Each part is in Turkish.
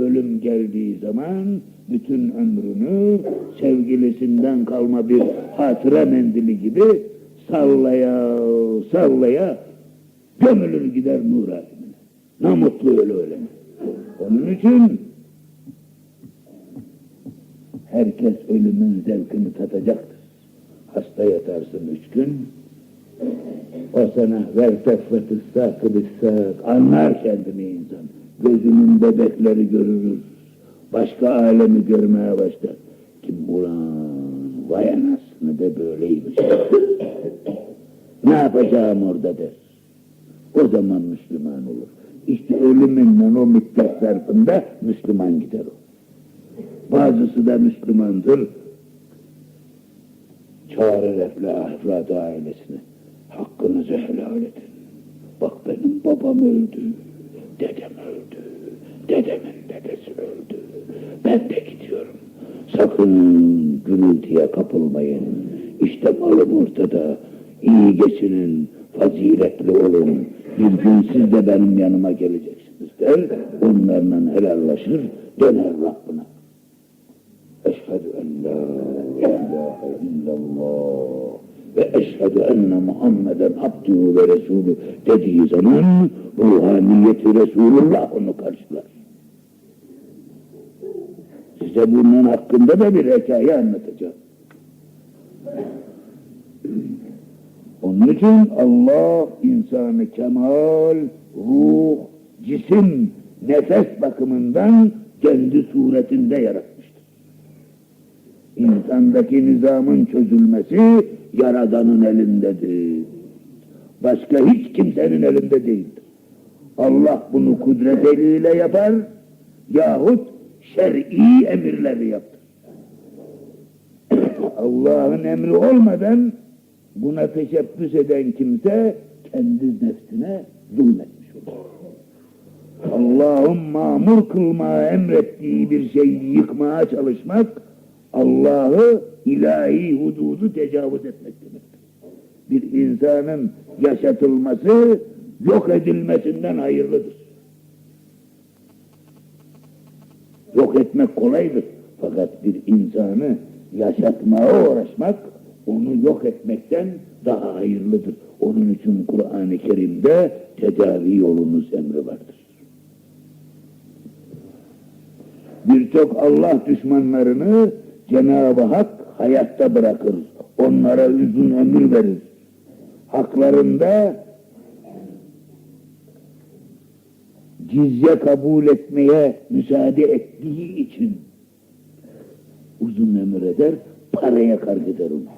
ölüm geldiği zaman bütün ömrünü sevgilisinden kalma bir hatıra mendili gibi sallaya sallaya gömülür gider nur alemine. Ne mutlu öyle öyle. Onun için herkes ölümün zevkini tadacaktır. Hasta yatarsın üç gün, o sana ver tefvet ıssak ıssak anlar kendini insan. Gözünün bebekleri görürüz. Başka alemi görmeye başlar. Kim ulan vay anasını da böyleymiş. ne yapacağım orada der. O zaman Müslüman olur. İşte ölümünden o müddet zarfında Müslüman gider o. Bazısı da Müslümandır. Çağırır eflah, efradı ailesine. Hakkınızı helal edin. Bak benim babam öldü. Dedem öldü. Dedemin dedesi öldü. Ben de gidiyorum. Sakın gürültüye kapılmayın. İşte malım ortada. İyi geçinin, faziletli olun. Bir gün siz de benim yanıma geleceksiniz der. Onlarla helallaşır, döner Rabbine. Eşhedü en la ilahe illallah ve eşhedü enne Muhammeden abdühü ve resulü dediği zaman ruhaniyeti Resulullah onu karşılar. Size bunun hakkında da bir hikaye anlatacağım. Onun için Allah insanı kemal, ruh, cisim, nefes bakımından kendi suretinde yaratmıştır. İnsandaki nizamın çözülmesi Yaradan'ın elindedir. Başka hiç kimsenin elinde değildir. Allah bunu kudret eliyle yapar yahut şer'i emirleri yaptır. Allah'ın emri olmadan buna teşebbüs eden kimse kendi nefsine zulmetmiş olur. Allah'ın mamur kılmaya emrettiği bir şeyi yıkmaya çalışmak Allah'ı ilahi hududu tecavüz etmek demektir. Bir insanın yaşatılması yok edilmesinden hayırlıdır. Yok etmek kolaydır. Fakat bir insanı yaşatmaya uğraşmak onu yok etmekten daha hayırlıdır. Onun için Kur'an-ı Kerim'de tedavi yolunuz emri vardır. Birçok Allah düşmanlarını Cenab-ı Hak hayatta bırakır. Onlara uzun ömür verir. Haklarında cizye kabul etmeye müsaade ettiği için uzun ömür eder, paraya karg eder onu.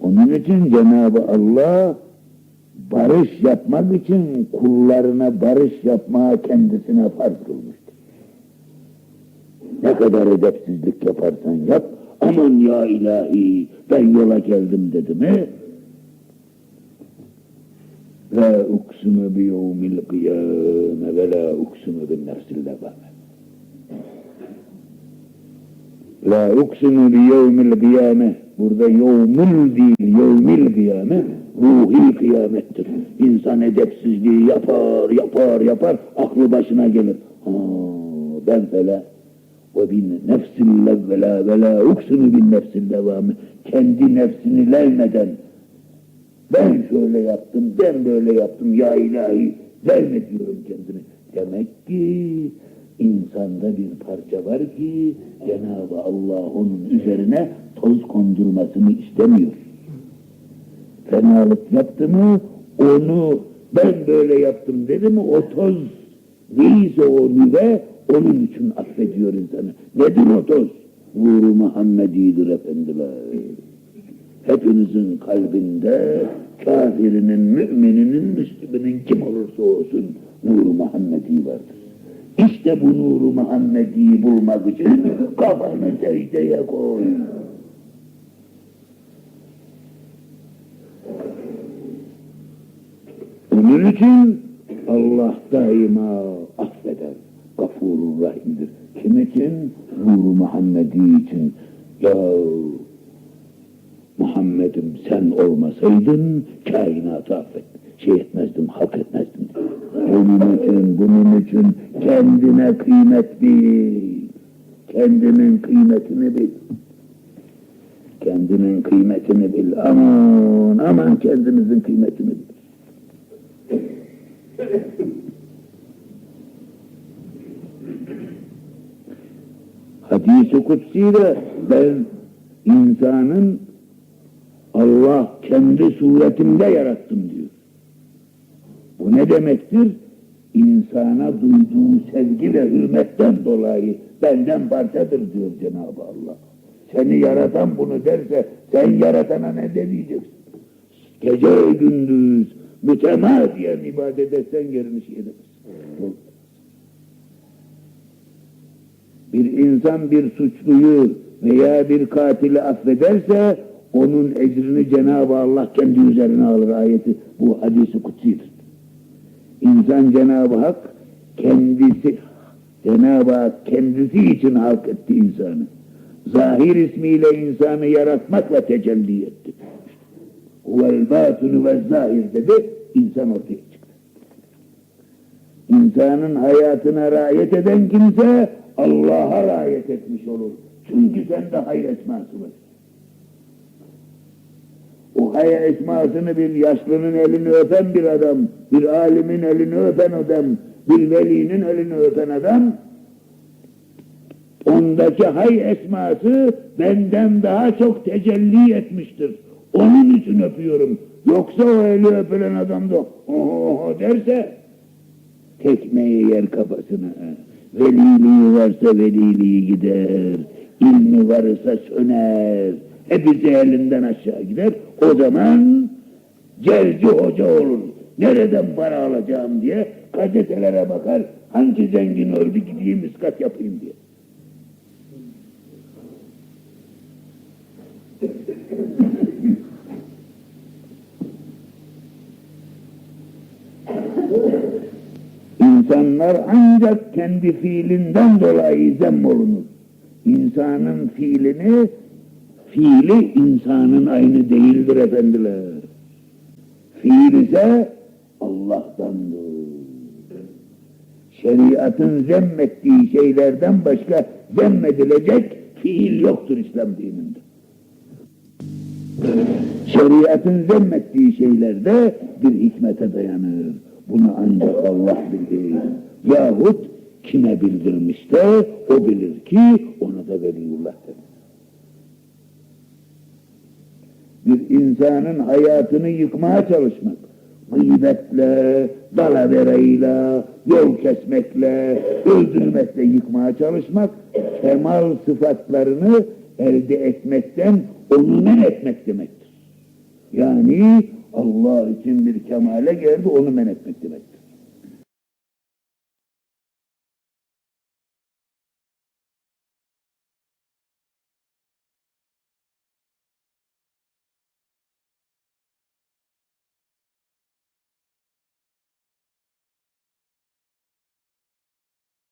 Onun için Cenab-ı Allah barış yapmak için kullarına barış yapmaya kendisine farz kılmıştır. Ne kadar edepsizlik yaparsan yap, aman ya ilahi ben yola geldim dedi mi, La uksimu bi yevmil kıyame ve la uksimu bin nefsil levame. La uksimu bi yevmil kıyame. Burada yevmil değil, yevmil kıyame. Ruhi kıyamettir. İnsan edepsizliği yapar, yapar, yapar. Aklı başına gelir. Ha, ben fela. Ve bin nefsil levvela ve la uksimu bin nefsil levame. Kendi nefsini levmeden, ben şöyle yaptım, ben böyle yaptım, ya ilahi verme diyorum kendini. Demek ki insanda bir parça var ki Cenab-ı Allah onun üzerine toz kondurmasını istemiyor. Fenalık yaptı mı onu ben böyle yaptım dedi mi o toz neyse o nüve onun için affediyor insanı. Nedir o toz? Nuru Muhammedi'dir efendiler hepinizin kalbinde kafirinin, mümininin, müslüminin kim olursa olsun nuru Muhammedi vardır. İşte bu nuru Muhammedi'yi bulmak için kafanı secdeye koy. Onun için Allah daima affeder. Gafurur Rahim'dir. Kim için? Nuru Muhammedi için. Ya Muhammed'im sen olmasaydın kainatı affet, şey etmezdim, hak etmezdim. Onun için, bunun için kendine kıymet bil. Kendinin kıymetini bil. Kendinin kıymetini bil. Aman, aman kendimizin kıymetini bil. Hadis-i ben insanın Allah kendi suretimde yarattım diyor. Bu ne demektir? İnsana duyduğu sevgi ve hürmetten dolayı benden parçadır diyor Cenab-ı Allah. Seni yaratan bunu derse sen yaratana ne de diyeceksin? Gece gündüz mütemadiyen ibadet etsen yerini şey edemezsin. Bir insan bir suçluyu veya bir katili affederse onun ecrini Cenab-ı Allah kendi üzerine alır ayeti. Bu hadisi kutsidir. İnsan Cenab-ı Hak kendisi Cenab-ı Hak kendisi için halk etti insanı. Zahir ismiyle insanı yaratmakla tecelli etti. Huvel batını ve zahir dedi, insan ortaya çıktı. İnsanın hayatına riayet eden kimse Allah'a riayet etmiş olur. Çünkü sende hayır esması var. O hayır esmasını bir yaşlının elini öpen bir adam, bir alimin elini öpen adam, bir velinin elini öpen adam, ondaki hay esması benden daha çok tecelli etmiştir. Onun için öpüyorum. Yoksa o eli öpülen adam da oho derse tekmeyi yer kafasına. Veliliği varsa veliliği gider. ilmi varsa söner. Hepsi elinden aşağı gider. O zaman celci hoca olur. Nereden para alacağım diye gazetelere bakar. Hangi zengin öldü gideyim iskat yapayım diye. İnsanlar ancak kendi fiilinden dolayı zemmolunur. İnsanın fiilini, fiili insanın aynı değildir efendiler. Fiil ise Allah'tandır. Şeriatın zemmettiği şeylerden başka zemmedilecek fiil yoktur İslam dininde. Şeriatın zemmettiği şeylerde bir hikmete dayanır. Bunu ancak Allah bilir. Yahut kime bildirmişse o bilir ki ona da veliullah denir. Bir insanın hayatını yıkmaya çalışmak, gıybetle, dalaverayla, yol kesmekle, öldürmekle yıkmaya çalışmak, kemal sıfatlarını elde etmekten onu men etmek demektir. Yani Allah için bir kemale geldi onu men etmek demek.